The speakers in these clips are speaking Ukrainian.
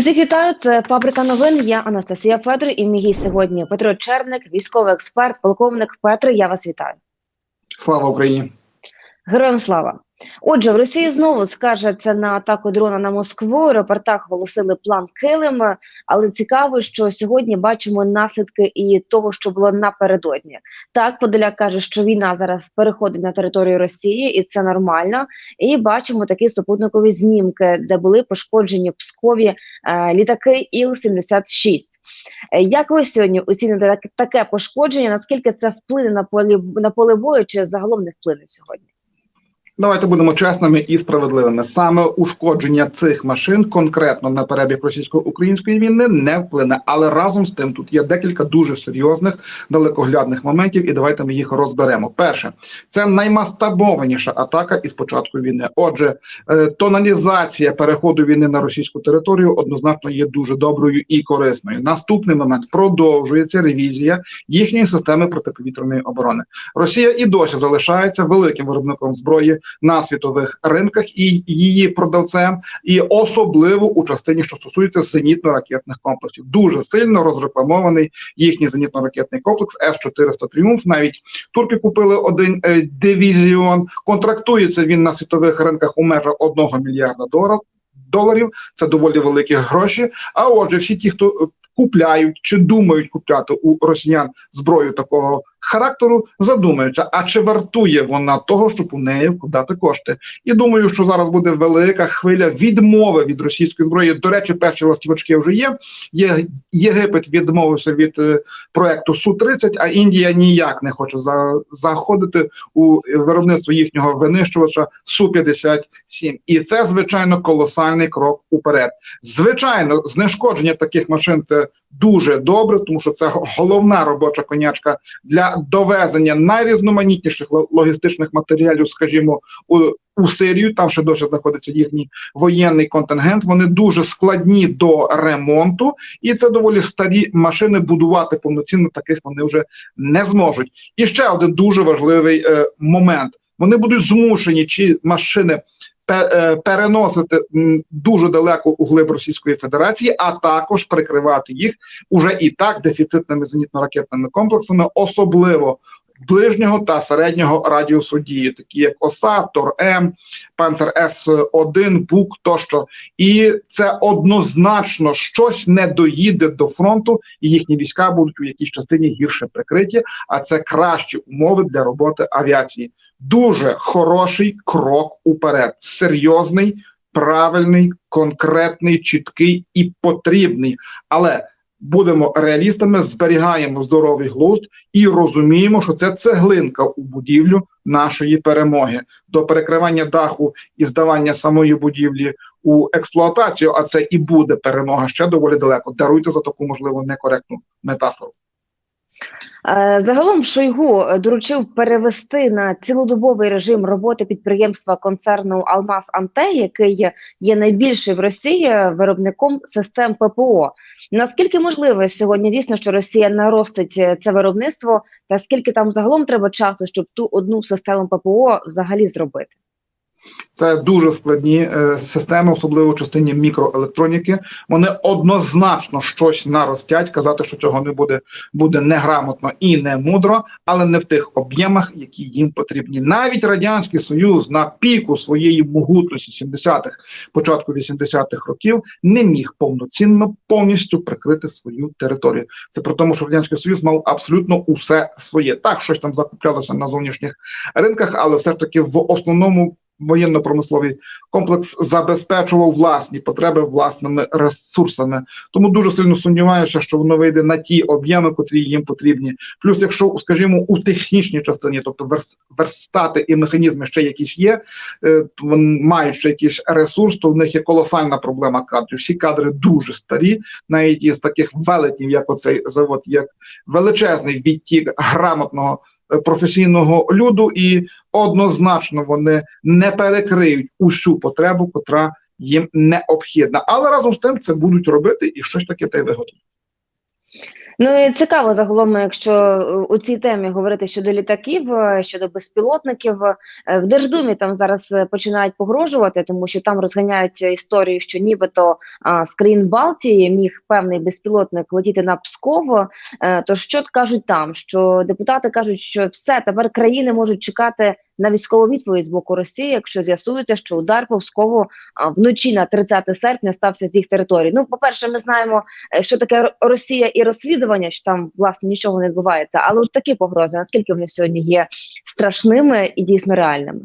Усіх вітаю. Це фабрика новин. Я Анастасія Федор і мій гість сьогодні Петро Черник, військовий експерт, полковник Петр. Я вас вітаю. Слава Україні! Героям слава. Отже, в Росії знову скаржаться на атаку дрона на Москву. У репортах оголосили план Килим, але цікаво, що сьогодні бачимо наслідки і того, що було напередодні. Так, Подоляк каже, що війна зараз переходить на територію Росії, і це нормально. І бачимо такі супутникові знімки, де були пошкоджені Пскові е, літаки Іл-76. Е, Як ви сьогодні оціните таке пошкодження? Наскільки це вплине на полі на поле бою, чи загалом не вплине сьогодні? Давайте будемо чесними і справедливими. Саме ушкодження цих машин конкретно на перебіг російсько-української війни не вплине. Але разом з тим тут є декілька дуже серйозних далекоглядних моментів, і давайте ми їх розберемо. Перше, це наймасштабованіша атака із початку війни. Отже, е, тоналізація переходу війни на російську територію однозначно є дуже доброю і корисною. Наступний момент продовжується ревізія їхньої системи протиповітряної оборони. Росія і досі залишається великим виробником зброї на світових ринках і її продавцем, і особливо у частині, що стосується зенітно-ракетних комплексів. Дуже сильно розрекламований їхній зенітно-ракетний комплекс С-400 Тріумф. Навіть турки купили один е, дивізіон. Контрактується він на світових ринках у межах 1 мільярда доларів. Доларів це доволі великі гроші. А отже, всі ті, хто е, купляють чи думають купляти у росіян зброю такого характеру, задумаються, а чи вартує вона того, щоб у неї вкладати кошти? І думаю, що зараз буде велика хвиля відмови від російської зброї. До речі, перші ластівочки вже є. Є Єгипет відмовився від е, проекту Су 30 а Індія ніяк не хоче за, заходити у виробництво їхнього винищувача Су 57 І це звичайно колосальний крок уперед. Звичайно, знешкодження таких машин це дуже добре, тому що це головна робоча конячка для довезення найрізноманітніших логістичних матеріалів, скажімо, у, у Сирію. Там ще досі знаходиться їхній воєнний контингент. Вони дуже складні до ремонту, і це доволі старі машини. Будувати повноцінно таких вони вже не зможуть. І ще один дуже важливий е, момент: вони будуть змушені чи машини. Е, Переносити дуже далеко у глиб Російської Федерації, а також прикривати їх уже і так дефіцитними зенітно-ракетними комплексами, особливо ближнього та середнього радіусу дії, такі як ОСА, ТОР-М, Панцер С-1, БУК тощо. І це однозначно щось не доїде до фронту, і їхні війська будуть у якійсь частині гірше прикриті. А це кращі умови для роботи авіації. Дуже хороший крок уперед, серйозний, правильний, конкретний, чіткий і потрібний. Але будемо реалістами, зберігаємо здоровий глузд і розуміємо, що це цеглинка у будівлю нашої перемоги до перекривання даху і здавання самої будівлі у експлуатацію. А це і буде перемога ще доволі далеко. Даруйте за таку можливо некоректну метафору. Е, Загалом Шойгу е, доручив перевести на цілодобовий режим роботи підприємства концерну Алмаз Анте, який є- найбільший в Росії виробником систем ППО. Наскільки можливо сьогодні дійсно, що Росія наростить е, це виробництво, та скільки там загалом треба часу, щоб ту одну систему ППО взагалі зробити? Це дуже складні е, системи, особливо в частині мікроелектроніки. Вони однозначно щось наростять. Казати, що цього не буде, буде неграмотно і не мудро, але не в тих об'ємах, які їм потрібні. Навіть радянський союз на піку своєї могутності 70-х, початку 80-х років не міг повноцінно повністю прикрити свою територію. Це при тому, що радянський союз мав абсолютно усе своє. Так, щось там закуплялося на зовнішніх ринках, але все ж таки в основному воєнно-промисловий комплекс забезпечував власні потреби власними ресурсами. Тому дуже сильно сумніваюся, що воно вийде на ті об'єми, котрі їм потрібні. Плюс, якщо, скажімо, у технічній частині, тобто верс- верстати і механізми ще якісь є, е, мають ще якийсь ресурс, то в них є колосальна проблема кадрів. Всі кадри дуже старі, навіть із таких велетнів, як оцей завод, як величезний відтік грамотного професійного люду, і однозначно вони не перекриють усю потребу, котра їм необхідна. Але разом з тим це будуть робити і щось таке те виготовлять. Ну і цікаво загалом, якщо е, у цій темі говорити щодо літаків, е, щодо безпілотників е, в Держдумі там зараз починають погрожувати, тому що там розганяються історії, що нібито з країн Балтії міг певний безпілотник летіти на Псково. То що кажуть там? Що депутати кажуть, що все тепер країни можуть чекати на військову відповідь з боку Росії, якщо з'ясується, що удар по вночі на 30 серпня стався з їх території. Ну, по перше, ми знаємо, е, що таке Росія і розслідування, що там власне нічого не відбувається. Але от такі погрози, наскільки вони сьогодні є страшними і дійсно реальними?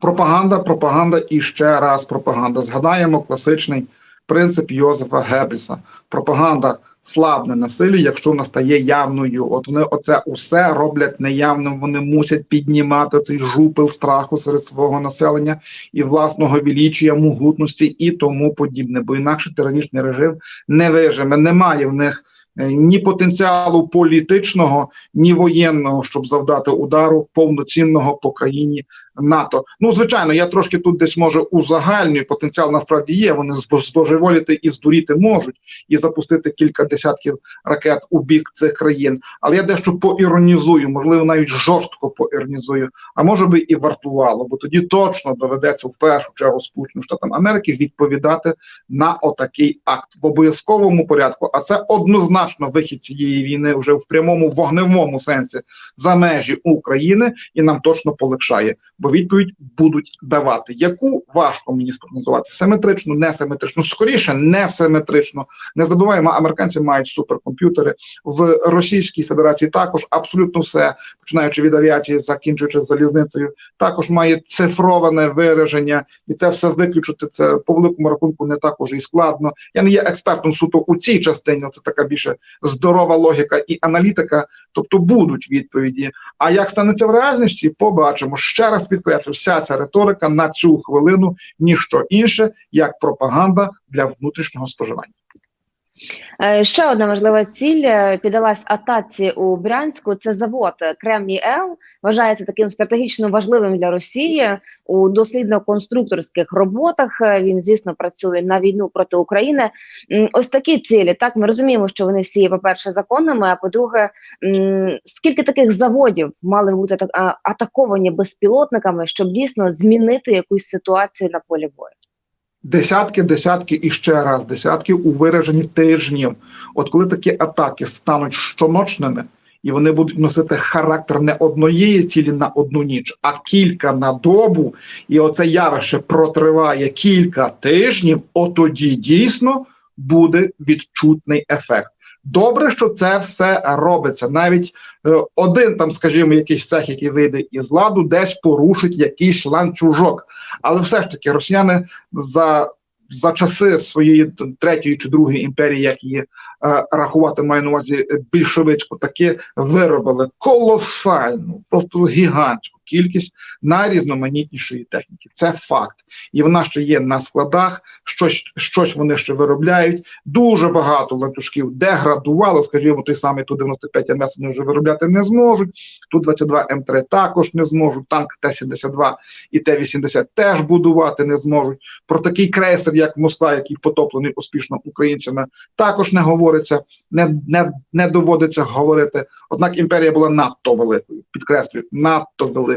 Пропаганда, пропаганда і ще раз пропаганда. Згадаємо класичний принцип Йозефа Геббельса. Пропаганда слабне на якщо вона стає явною. От вони оце усе роблять неявним. Вони мусять піднімати цей жупел страху серед свого населення і власного величія, могутності і тому подібне. Бо інакше тиранічний режим не виживе. Немає в них е, ні потенціалу політичного, ні воєнного, щоб завдати удару повноцінного по країні НАТО. Ну, звичайно, я трошки тут десь може узагальнюю, потенціал насправді є. Вони збожеволіти і здуріти можуть і запустити кілька десятків ракет у бік цих країн. Але я дещо поіронізую, можливо, навіть жорстко поіронізую, а може би і вартувало, бо тоді точно доведеться в першу чергу Сполученим Штатам Америки відповідати на отакий акт в обов'язковому порядку. А це однозначно вихід цієї війни вже в прямому вогневому сенсі за межі України, і нам точно полегшає бо відповідь будуть давати. Яку важко мені спрогнозувати? Симетрично, несиметрично, скоріше несиметрично. Не забуваємо, американці мають суперкомп'ютери в Російській Федерації. Також абсолютно все, починаючи від авіації, закінчуючи залізницею, також має цифроване вираження, і це все виключити. Це по великому рахунку не так уже і складно. Я не є експертом суто у цій частині. Це така більше здорова логіка і аналітика. Тобто будуть відповіді. А як станеться в реальності, побачимо. Ще раз підкреслю, вся ця риторика на цю хвилину ніщо інше, як пропаганда для внутрішнього споживання. Е, Ще одна важлива ціль е, піддалась атаці у Брянську. Це завод Кремній Ел вважається таким стратегічно важливим для Росії у дослідно-конструкторських роботах. Е, Він, звісно, працює на війну проти України. Ось такі цілі. Так ми розуміємо, що вони всі є, по-перше, законними. А по-друге, скільки таких заводів мали бути так атаковані безпілотниками, щоб дійсно змінити якусь ситуацію на полі бою? Десятки, десятки і ще раз десятки у вираженні тижнів. От коли такі атаки стануть щоночними, і вони будуть носити характер не однієї цілі на одну ніч, а кілька на добу, і оце явище протриває кілька тижнів, отоді дійсно буде відчутний ефект. Добре, що це все робиться. Навіть е, один там, скажімо, якийсь цех, який вийде із ладу, десь порушить якийсь ланцюжок. Але все ж таки росіяни за, за часи своєї третьої чи другої імперії, як її е, рахувати маю на увазі е, більшовицьку, таки виробили колосальну, просто гігантську кількість найрізноманітнішої техніки. Це факт. І вона ще є на складах, щось, щось вони ще виробляють. Дуже багато ланцюжків деградувало, скажімо, той самий Ту-95 МС вони вже виробляти не зможуть. Ту-22 М3 також не зможуть. Танк Т-72 і Т-80 теж будувати не зможуть. Про такий крейсер, як Москва, який потоплений успішно українцями, також не говориться, не, не, не доводиться говорити. Однак імперія була надто великою, підкреслюю, надто великою.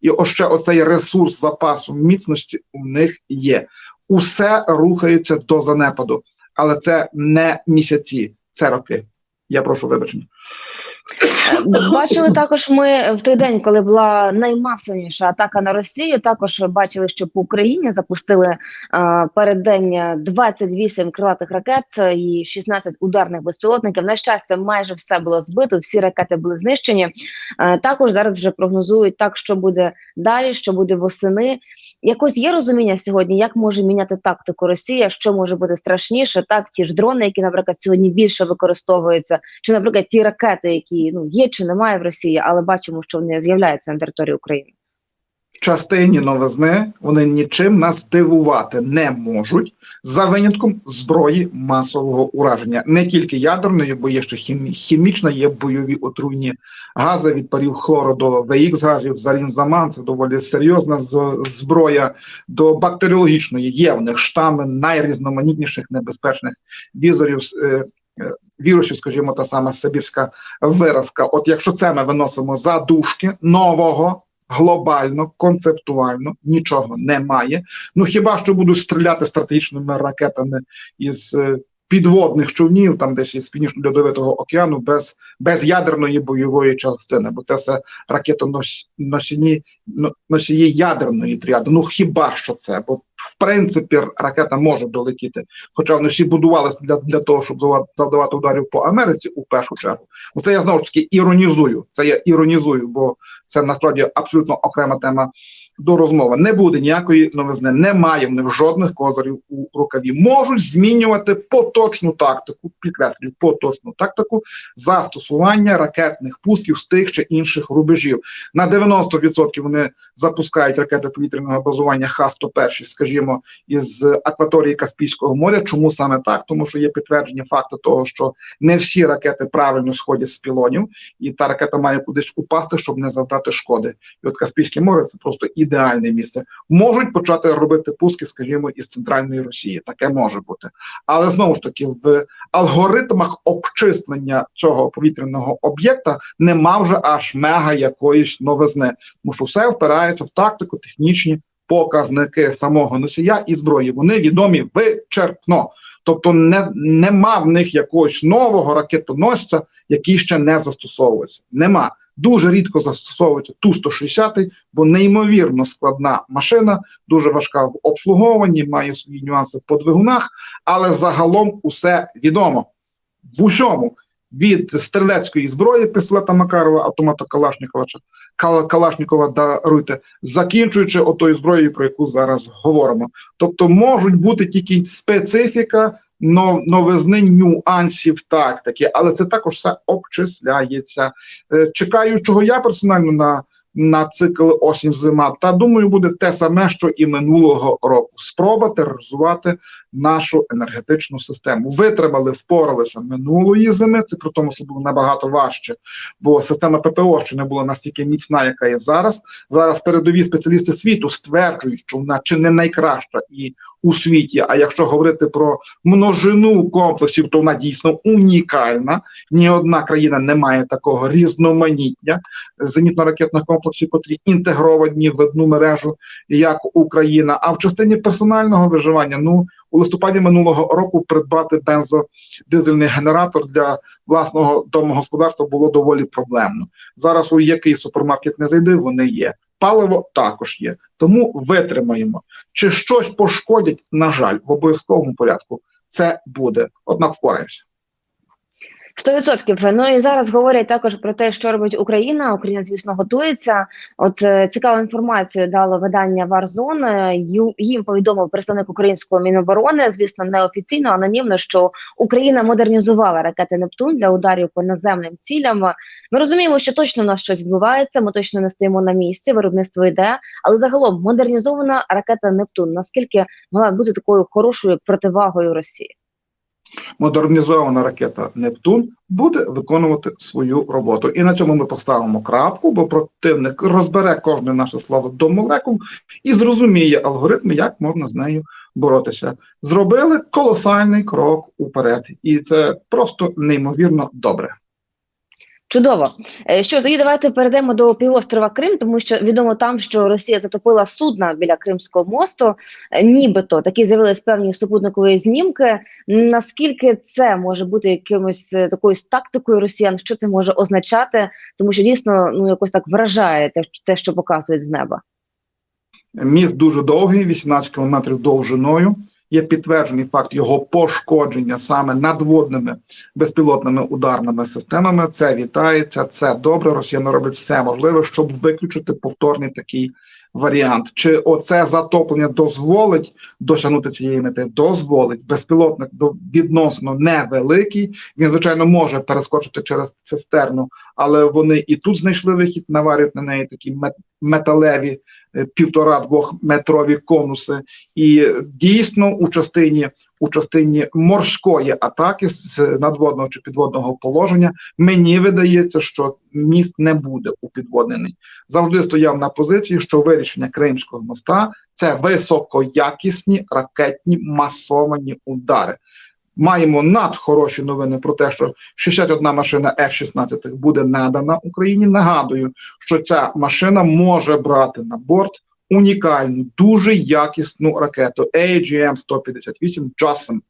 І ось ще оцей ресурс запасу міцності у них є. Усе рухається до занепаду, але це не місяці, це роки. Я прошу вибачення. Бачили також ми в той день, коли була наймасовніша атака на Росію. Також бачили, що по Україні запустили е, переддень 28 крилатих ракет і 16 ударних безпілотників. На щастя, майже все було збито, всі ракети були знищені. Е, також зараз вже прогнозують так, що буде далі, що буде восени. Якось є розуміння сьогодні, як може міняти тактику Росія, що може бути страшніше, так ті ж дрони, які, наприклад, сьогодні більше використовуються, чи, наприклад, ті ракети, які ну є чи немає в Росії, але бачимо, що вони з'являються на території України. В частині новизни вони нічим нас здивувати не можуть за винятком зброї масового ураження, не тільки ядерної, бо є ще хімі, хімічна, є бойові отруйні гази від парів хлору до ВХ газів, залінзаман, це доволі серйозна зброя до бактеріологічної. Є в них штами найрізноманітніших небезпечних візорів. Вірусів, скажімо, та сама Сибірська виразка. От якщо це ми виносимо за дужки нового. Глобально, концептуально нічого немає. Ну хіба що будуть стріляти стратегічними ракетами із е, підводних човнів, там десь із північно-льодовитого океану, без, без ядерної бойової частини, бо це все ракетоносії носії ядерної тріади. Ну хіба що це? Бо в принципі ракета може долетіти. Хоча вони всі будувалися для, для того, щоб завдавати ударів по Америці у першу чергу. Ну, Це я знову ж таки іронізую. Це я іронізую, бо це насправді абсолютно окрема тема до розмови. Не буде ніякої новизни, немає в них жодних козирів у рукаві. Можуть змінювати поточну тактику, підкреслюю, поточну тактику застосування ракетних пусків з тих чи інших рубежів. На 90% вони запускають ракети повітряного базування Х-101, скажімо, із акваторії Каспійського моря. Чому саме так? Тому що є підтвердження факту того, що не всі ракети правильно сходять з пілонів, і та ракета має кудись упасти, щоб не завдати шкоди. І от Каспійське море це просто ідеальне місце. Можуть почати робити пуски, скажімо, із центральної Росії. Таке може бути. Але знову ж таки, в алгоритмах обчислення цього повітряного об'єкта нема вже аж мега якоїсь новизни, тому що все впирається в тактику, технічні показники самого носія і зброї. Вони відомі вичерпно. Тобто не, нема в них якогось нового ракетоносця, який ще не застосовується. Нема. Дуже рідко застосовується Ту-160, бо неймовірно складна машина, дуже важка в обслуговуванні, має свої нюанси по двигунах, але загалом усе відомо. В усьому від стрілецької зброї пістолета Макарова, автомата Калашникова чи Кала- Калашникова даруйте, закінчуючи отою зброєю, про яку зараз говоримо. Тобто можуть бути тільки специфіка, новизни нюансів тактики, але це також все обчисляється. Е, Чекаю, чого я персонально на, на цикл осінь зима. Та думаю, буде те саме, що і минулого року. Спроба тероризувати нашу енергетичну систему. Витримали, впоралися минулої зими. Це при тому, що було набагато важче, бо система ППО ще не була настільки міцна, яка є зараз. Зараз передові спеціалісти світу стверджують, що вона чи не найкраща і у світі. А якщо говорити про множину комплексів, то вона дійсно унікальна. Ні одна країна не має такого різноманіття зенітно-ракетних комплексів, котрі інтегровані в одну мережу, як Україна. А в частині персонального виживання, ну у листопаді минулого року придбати бензодизельний генератор для власного домогосподарства було доволі проблемно. Зараз у який супермаркет не зайди, вони є. Паливо також є. Тому витримаємо. Чи щось пошкодять, на жаль, в обов'язковому порядку це буде. Однак впораємося. Сто відсотків. Ну і зараз говорять також про те, що робить Україна. Україна, звісно, готується. От е, цікаву інформацію дало видання Варзон. Їм повідомив представник українського міноборони, звісно, неофіційно, анонімно, що Україна модернізувала ракети Нептун для ударів по наземним цілям. Ми розуміємо, що точно у нас щось відбувається. Ми точно не стоїмо на місці. Виробництво йде, але загалом модернізована ракета Нептун. Наскільки могла бути такою хорошою противагою Росії? Модернізована ракета Нептун буде виконувати свою роботу. І на цьому ми поставимо крапку, бо противник розбере кожне наше слово до молекул і зрозуміє алгоритми, як можна з нею боротися. Зробили колосальний крок уперед, і це просто неймовірно добре. Чудово. Е, Що ж, тоді давайте перейдемо до півострова Крим, тому що відомо там, що Росія затопила судна біля Кримського мосту. Е, Нібито такі з'явились певні супутникові знімки. Наскільки це може бути якимось е, такою тактикою росіян? Що це може означати? Тому що дійсно ну якось так вражає те, те, що показують з неба. Міст дуже довгий, 18 кілометрів довжиною. Є підтверджений факт його пошкодження саме надводними безпілотними ударними системами. Це вітається, це добре. Росіяни роблять все можливе, щоб виключити повторний такий варіант. Чи оце затоплення дозволить досягнути цієї мети? Дозволить. Безпілотник відносно невеликий. Він, звичайно, може перескочити через цистерну, але вони і тут знайшли вихід, наварюють на неї такі мет- металеві півтора-двох метрові конуси. І е, дійсно у частині у частині морської атаки з надводного чи підводного положення мені видається, що міст не буде упідводнений. Завжди стояв на позиції, що вирішення Кримського моста це високоякісні ракетні масовані удари. Маємо надхороші новини про те, що 61 машина F-16 буде надана Україні. Нагадую, що ця машина може брати на борт унікальну, дуже якісну ракету AGM-158 JASSM.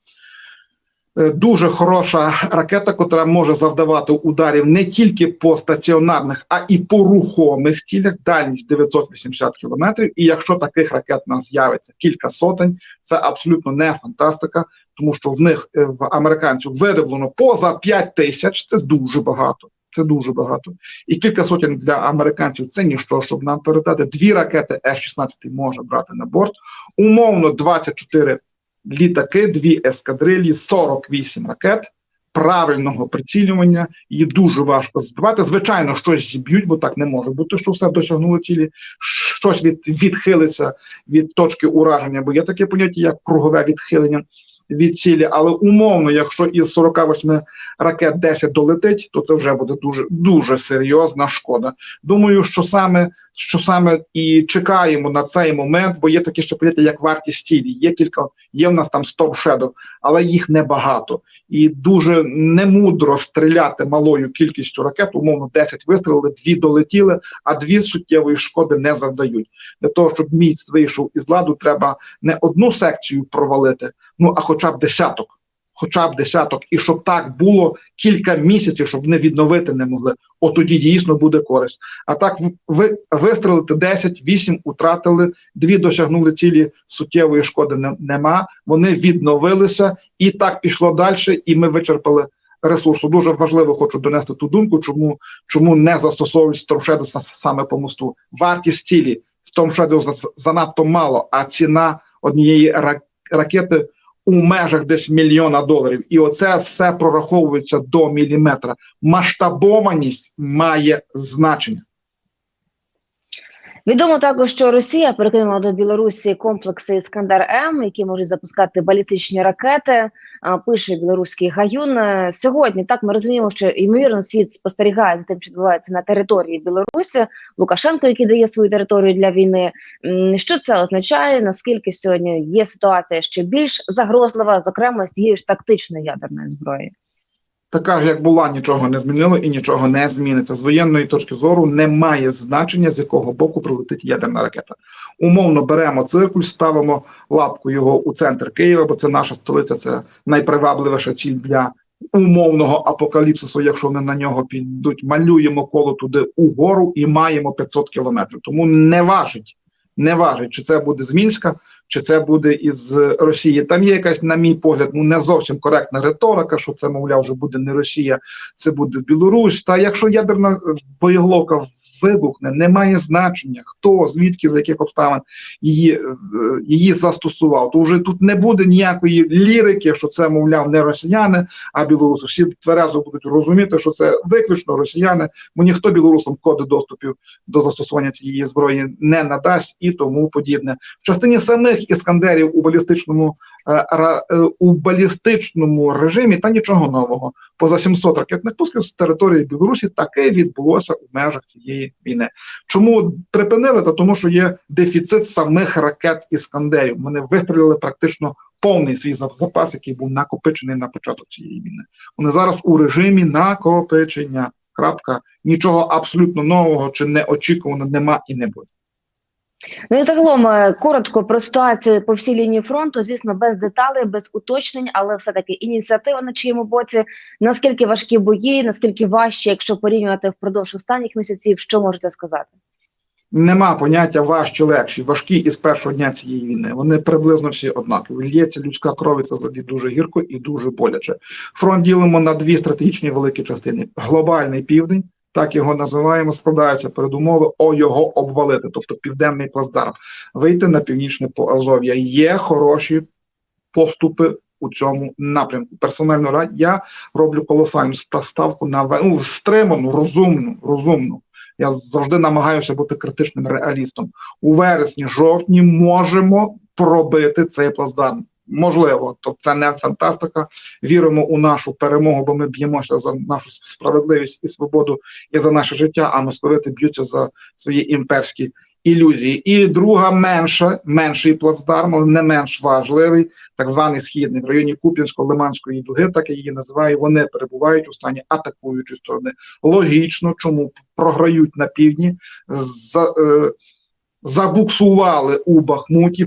Е, Дуже хороша ракета, котра може завдавати ударів не тільки по стаціонарних, а і по рухомих цілях, дальність 980 кілометрів. І якщо таких ракет у нас з'явиться кілька сотень, це абсолютно не фантастика, тому що в них е, в американців вироблено поза 5 тисяч. Це дуже багато. Це дуже багато. І кілька сотень для американців це ніщо, щоб нам передати. Дві ракети F-16 може брати на борт. Умовно 24 літаки, дві ескадрилі, 48 ракет правильного прицілювання. Її дуже важко збивати. Звичайно, щось зіб'ють, бо так не може бути, що все досягнуло цілі, щось від, відхилиться від точки ураження, бо є таке поняття, як кругове відхилення від цілі. Але умовно, якщо із 48 ракет 10 долетить, то це вже буде дуже дуже серйозна шкода. Думаю, що саме що саме і чекаємо на цей момент, бо є такі ще поняття, як вартість цілі. Є кілька, є в нас там Shadow, але їх небагато. І дуже немудро стріляти малою кількістю ракет, умовно 10 вистрілили, дві долетіли, а дві суттєвої шкоди не завдають. Для того, щоб міст вийшов із ладу, треба не одну секцію провалити, ну а хоча б десяток. Хоча б десяток, і щоб так було кілька місяців, щоб не відновити не могли. От тоді дійсно буде користь. А так ви вистрелити 10, 8 утратили, дві досягнули цілі суттєвої шкоди не, нема. Вони відновилися, і так пішло далі, і ми вичерпали ресурсу. Дуже важливо хочу донести ту думку, чому чому не застосовують Storm саме по мосту. Вартість цілі Storm Shadow занадто мало, а ціна однієї ракети у межах десь мільйона доларів, і оце все прораховується до міліметра. Масштабованість має значення. Відомо також, що Росія перекинула до Білорусі комплекси Іскандер М, які можуть запускати балістичні ракети. Пише білоруський гаюн. Сьогодні так ми розуміємо, що ймовірно світ спостерігає за тим, що відбувається на території Білорусі. Лукашенко, який дає свою територію для війни. Що це означає? Наскільки сьогодні є ситуація ще більш загрозлива, зокрема з тією ж тактичною ядерною зброєю? Така ж, як була, нічого не змінило і нічого не зміниться. З воєнної точки зору немає значення, з якого боку прилетить ядерна ракета. Умовно беремо циркуль, ставимо лапку його у центр Києва, бо це наша столиця, це найпривабливіша ціль для умовного апокаліпсису, якщо вони на нього підуть. Малюємо коло туди угору і маємо 500 кілометрів. Тому не важить, не важить, чи це буде з Мінська чи це буде із Росії. Там є якась, на мій погляд, ну не зовсім коректна риторика, що це, мовляв, вже буде не Росія, це буде Білорусь. Та якщо ядерна боєголовка вибухне, немає значення, хто звідки за яких обставин її її застосував. То вже тут не буде ніякої лірики, що це, мовляв, не росіяни, а білоруси. Всі тверезо будуть розуміти, що це виключно росіяни, бо ніхто білорусам коди доступів до застосування цієї зброї не надасть і тому подібне. В частині самих іскандерів у балістичному у балістичному режимі та нічого нового. Поза 700 ракетних пусків з території Білорусі таке відбулося у межах цієї війни. Чому припинили? Та тому, що є дефіцит самих ракет іскандерів. Вони вистрілили практично повний свій запас, який був накопичений на початок цієї війни. Вони зараз у режимі накопичення. Крапка нічого абсолютно нового чи неочікуваного нема і не буде. Ну і загалом е, коротко про ситуацію по всій лінії фронту. Звісно, без деталей, без уточнень, але все таки ініціатива на чиєму боці. Наскільки важкі бої, наскільки важче, якщо порівнювати впродовж останніх місяців, що можете сказати? Нема поняття важчі легші, важкі із першого дня цієї війни. Вони приблизно всі однакові. Лється людська кров, і це завжди дуже гірко і дуже боляче. Фронт ділимо на дві стратегічні великі частини: глобальний південь так його називаємо, складаються передумови о його обвалити, тобто південний плацдарм, вийти на північне Азов'я. Є хороші поступи у цьому напрямку. Персонально я роблю колосальну ставку на ну, стриману, розумну, розумну. Я завжди намагаюся бути критичним реалістом. У вересні, жовтні можемо пробити цей плацдарм. Можливо, то це не фантастика. Віримо у нашу перемогу, бо ми б'ємося за нашу справедливість і свободу і за наше життя. А московити б'ються за свої імперські ілюзії. І друга менша, менший плацдарм, але не менш важливий, так званий східний в районі Куп'янсько-Лиманської дуги, так я її називаю. Вони перебувають у стані атакуючої сторони. Логічно, чому програють на півдні, за, е, забуксували у Бахмуті.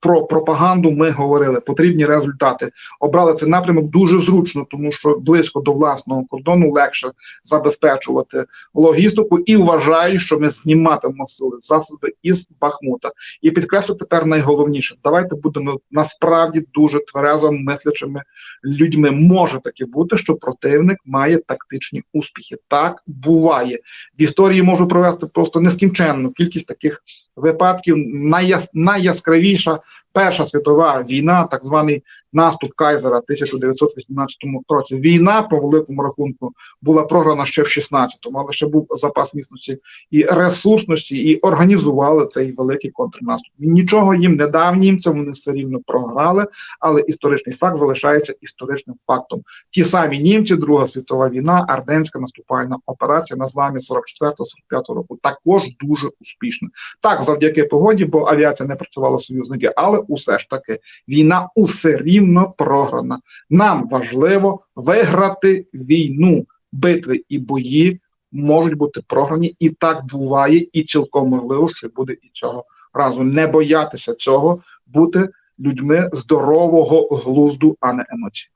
Про, про пропаганду ми говорили. Потрібні результати. Обрали цей напрямок дуже зручно, тому що близько до власного кордону легше забезпечувати логістику і вважаю, що ми зніматимемо сили засоби із Бахмута. І підкреслю тепер найголовніше: давайте будемо насправді дуже тверезо мислячими людьми. Може таки бути, що противник має тактичні успіхи. Так буває в історії. Можу провести просто нескінченну кількість таких випадків. Найяс... Найяскравіша Перша світова війна, так званий наступ Кайзера 1918 році. Війна по великому рахунку була програна ще в 16-му, але ще був запас міцності і ресурсності, і організували цей великий контрнаступ. Нічого їм не дав німцям, вони все рівно програли, але історичний факт залишається історичним фактом. Ті самі німці, Друга світова війна, Арденська наступальна операція на зламі 44-45 року, також дуже успішна. Так, завдяки погоді, бо авіація не працювала союзники, але усе ж таки війна усе рівно програна. Нам важливо виграти війну, битви і бої можуть бути програні, і так буває, і цілком можливо, що буде і цього разу. Не боятися цього, бути людьми здорового глузду, а не емоцій.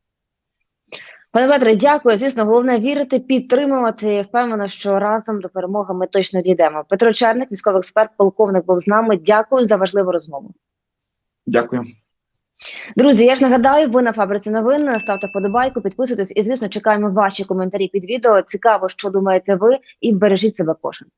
Пане Петре, дякую. Звісно, головне вірити, підтримувати. Впевнена, що разом до перемоги ми точно дійдемо. Петро Черник, військовий експерт, полковник, був з нами. Дякую за важливу розмову. Дякую. Друзі, я ж нагадаю, ви на фабриці новин. Ставте подобайку, підписуйтесь і, звісно, чекаємо ваші коментарі під відео. Цікаво, що думаєте ви, і бережіть себе кожен.